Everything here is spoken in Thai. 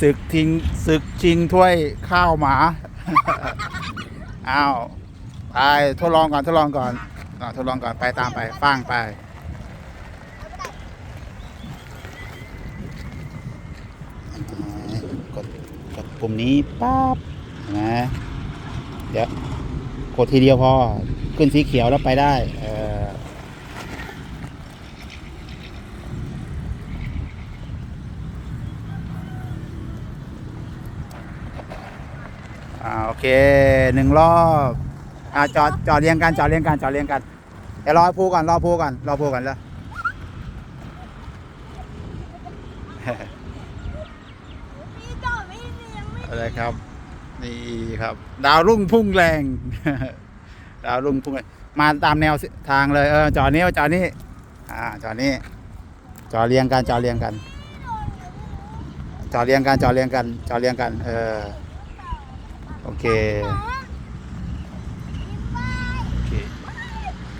ศึกทิ้งศึกชิงถ้วยข้าวหมาอ้าวไปทดลองก่อนทดลองก่อนอ่าทดลองก่อนไปตามไปฟังไปกดกดปุ่มนี้ปั๊บนะเดี๋ยวกดทีเดียวพอขึ้นสีเขียวแล้วไปได้เออ อ่าโอเคหนึ่งรอบอ่าจอดจอดเรียงกันจอดเรียงกันจอดเรียงกันเดี๋ยวรอพูก่อนรอพูก่อนรอพูก่อนแล้วอดไม่เลี้ยงไม่อะไรครับ นี่ครับ ดาวรุ่งพุ่งแรง ดาวรุ่งพุ่งแรงมาตามแนวทางเลยเออจอนี้จอนี้อ่าจอนี้จอเรียงกันจอเรียงกันจอเรียงกันจอเรียงกันจอเรียงกัน เออ โอเค